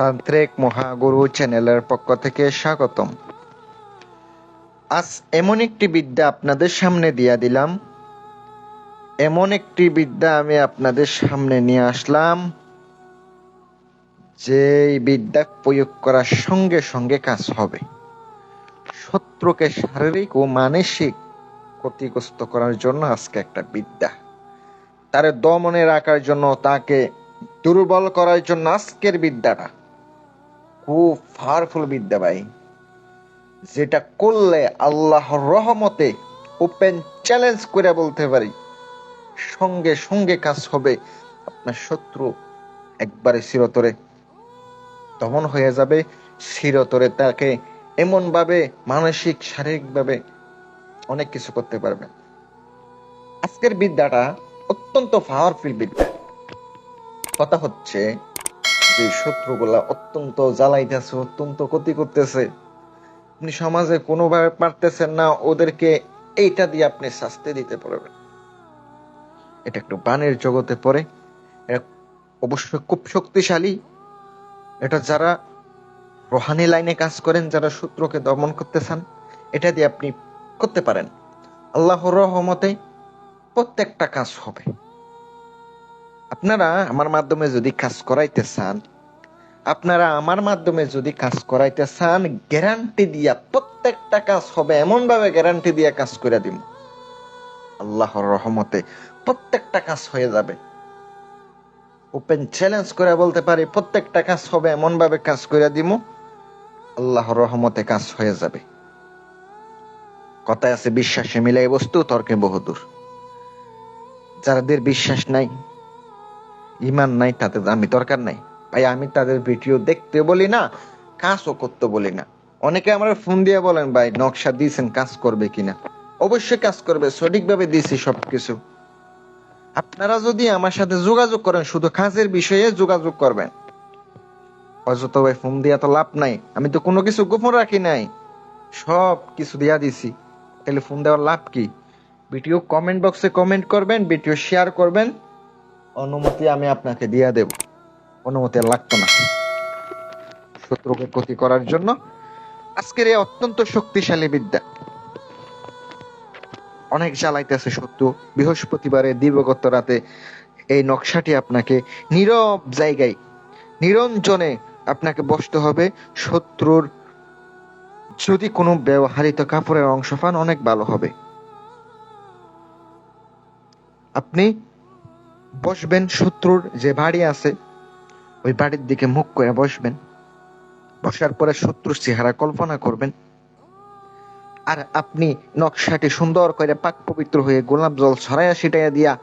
তান্ত্রিক মহাগুরু চ্যানেলের পক্ষ থেকে স্বাগতম। আজ এমন একটি বিদ্যা আপনাদের সামনে দিয়া দিলাম। এমন একটি বিদ্যা আমি আপনাদের সামনে নিয়ে আসলাম, যে বিদ্যা প্রয়োগ করার সঙ্গে সঙ্গে কাজ হবে। শত্রুকে শারীরিক ও মানসিক ক্ষতিগ্রস্ত করার জন্য আজকে একটা বিদ্যা। তার দমনে রাখার জন্য তাকে দুর্বল করার জন্য আজকের বিদ্যাটা। খুব পাওয়ারফুল বিদ্যা ভাই। যেটা করলে আল্লাহর রহমতে ওপেন চ্যালেঞ্জ করে বলতে পারি। সঙ্গে সঙ্গে কাজ হবে আপনার শত্রু একবারে চিরতরে। দমন হয়ে যাবে, চিরতরে তাকে এমন ভাবে মানসিক শারীরিক ভাবে অনেক কিছু করতে পারবে। আজকের বিদ্যাটা অত্যন্ত পাওয়ারফুল বিদ্যা। কথা হচ্ছে যে শত্রুগুলা অত্যন্ত জ্বালাইতেছে, অত্যন্ত ক্ষতি করতেছে। আপনি সমাজে কোনোভাবে পারতেছেন না, ওদেরকে এইটা দিয়ে আপনি শাস্তি দিতে পারবেন। এটা একটু বানের জগতে পড়ে। এটা অবশ্যই খুব শক্তিশালী। এটা যারা রোহানি লাইনে কাজ করেন, যারা শত্রুকে দমন করতে চান এটা দিয়ে আপনি করতে পারেন। আল্লাহর রহমতে প্রত্যেকটা কাজ হবে। আপনারা আমার মাধ্যমে যদি কাজ করাইতে চান, আপনারা আমার মাধ্যমে যদি কাজ করাইতে চান গ্যারান্টি দিয়া প্রত্যেকটা কাজ হবে এমন ভাবে গ্যারান্টি দিয়া কাজ করে দিব আল্লাহর রহমতে প্রত্যেকটা কাজ হয়ে যাবে। ওপেন চ্যালেঞ্জ করে বলতে পারি, প্রত্যেকটা কাজ হবে এমন ভাবে কাজ করে দিব আল্লাহর রহমতে কাজ হয়ে যাবে। কথায় আছে, বিশ্বাসে মিলাই বস্তু, তর্কে বহুদূর। যাদের বিশ্বাস নাই ইমান নাই, তাদের আমি দরকার নাই। ভাই, আমি তাদের ভিডিও দেখতে বলি না, কাজও করতে বলি না। অনেকে আমার ফোন দিয়ে বলেন, ভাই, নকশা দিয়েছেন, কাজ করবে কিনা? অবশ্যই কাজ করবে, সঠিকভাবে দিয়েছি সবকিছু। আপনারা যদি আমার সাথে যোগাযোগ করেন, শুধু কাজের বিষয়ে যোগাযোগ করবেন। অযথা ভাই, ফোন দিয়া তো লাভ নাই। আমি তো কোনো কিছু গোপন রাখি নাই। সব কিছু দিয়া দিছি। তাহলে ফোন দেওয়ার লাভ কি? ভিডিও কমেন্ট বক্সে কমেন্ট করবেন, ভিডিও শেয়ার করবেন। অনুমতি আমি আপনাকে দিয়ে দেব। অনুমতি লাগতো না। শত্রুকে ক্ষতি করার জন্য আজকের এই অত্যন্ত শক্তিশালী বিদ্যা। অনেক জ্বালাইতেছে শত্রু। বৃহস্পতিবারে দিবগত রাতে এই নকশাটি আপনাকে নীরব জায়গায়, নিরঞ্জনে আপনাকে বসতে হবে। শত্রুর যদি কোনো ব্যবহারিত কাপড়ের অংশ পান অনেক ভালো হবে। আপনি বসবেন শত্রুর যে বাড়ি আছে, ওই বাড়ির দিকে মুখ করে বসবেন। বসার পরে শত্রুর চেহারা কল্পনা করবেন। আর আপনি নকশাটি সুন্দর করে পাক পবিত্র হয়ে গোলাপ জল ছড়াইয়া ছিটাইয়া দিয়া,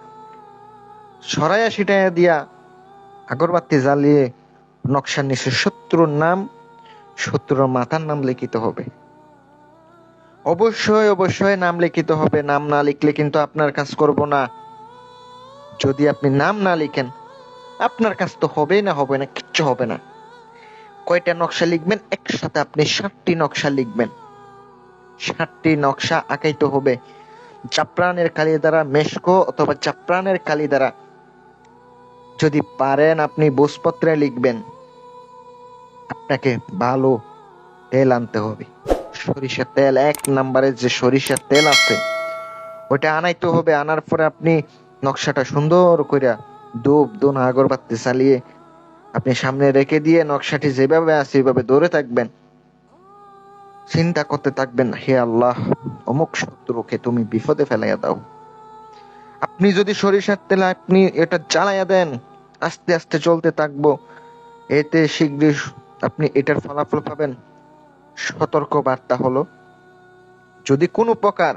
ছড়াইয়া ছিটাইয়া দিয়া আগরবাতি জ্বালিয়ে নকশার নিচে শত্রুর নাম, শত্রুর মাতার নাম লিখিত হবে। অবশ্যই অবশ্যই নাম লিখিত হবে। নাম না লিখলে কিন্তু আপনার কাজ করব না। যদি আপনি নাম না লিখেন, আপনার কাজ তো হবেই না, হবে না, কিচ্ছু হবে না। কয়টা নকশা লিখবেন? একসাথে আপনি ষাটটি নকশা লিখবেন। ষাটটি নকশা আঁকাইতে হবে। জাফরানের কালি দ্বারা মেশকো অথবা জাফরানের কালি দ্বারা যদি পারেন আপনি বুসপত্রে লিখবেন। আপনাকে ভালো তেল আনতে হবে। সরিষার তেল, এক নাম্বারের যে সরিষার তেল আছে, ওইটা আনাইতে হবে। আনার পরে আপনি নকশাটা সুন্দর করে ধূপ দোনা আগরবাতি চালিয়ে আপনি সামনে রেখে দিয়ে নকশাটি যেভাবে আছে ওইভাবে দৌড়ে থাকবেন। চিন্তা করতে থাকবেন হে আল্লাহ, অমুক শত্রুকে তুমি বিপদে ফেলাইয়া দাও। আপনি যদি সরিষার তেল আপনি এটা জ্বালাইয়া দেন, আস্তে আস্তে চলতে থাকব, এতে শীঘ্রই আপনি এটার ফলাফল পাবেন। সতর্ক বার্তা হলো, যদি কোনো প্রকার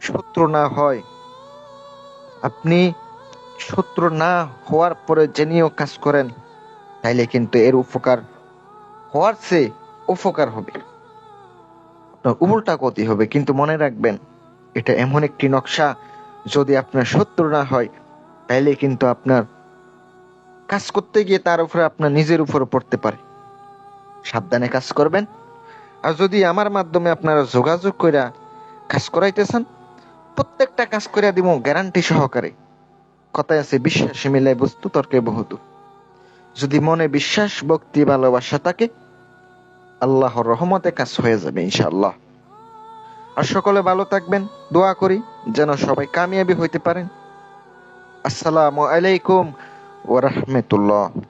শত্রু না হয় আপনি শত্রু না হওয়ার পরে জেনেও কাজ করেন, তাইলে কিন্তু এর উপকার হওয়ার চেয়ে উপকার হবে। আপনার উল্টা ক্ষতি হবে, কিন্তু মনে রাখবেন, এটা এমন একটি নকশা, যদি আপনার শত্রু না হয়, তাইলে কিন্তু আপনার কাজ করতে গিয়ে তার উপরে আপনার নিজের উপর পড়তে পারে। সাবধানে কাজ করবেন। আর যদি আমার মাধ্যমে আপনারা যোগাযোগ করে কাজ করাইতেছেন প্রত্যেকটা কাজ করে দিব গ্যারান্টি সহকারে। কথায় আছে, বিশ্বাসে মিলাই বস্তু তর্কে বহুদূর। যদি মনে বিশ্বাস, ভক্তি, ভালোবাসা থাকে, আল্লাহর রহমতে কাজ হয়ে যাবে, ইনশাআল্লাহ। আর সকলে ভালো থাকবেন, দোয়া করি, যেন সবাই কামিয়াবি হইতে পারেন। আসসালামু আলাইকুম ওয়া রাহমাতুল্লাহ।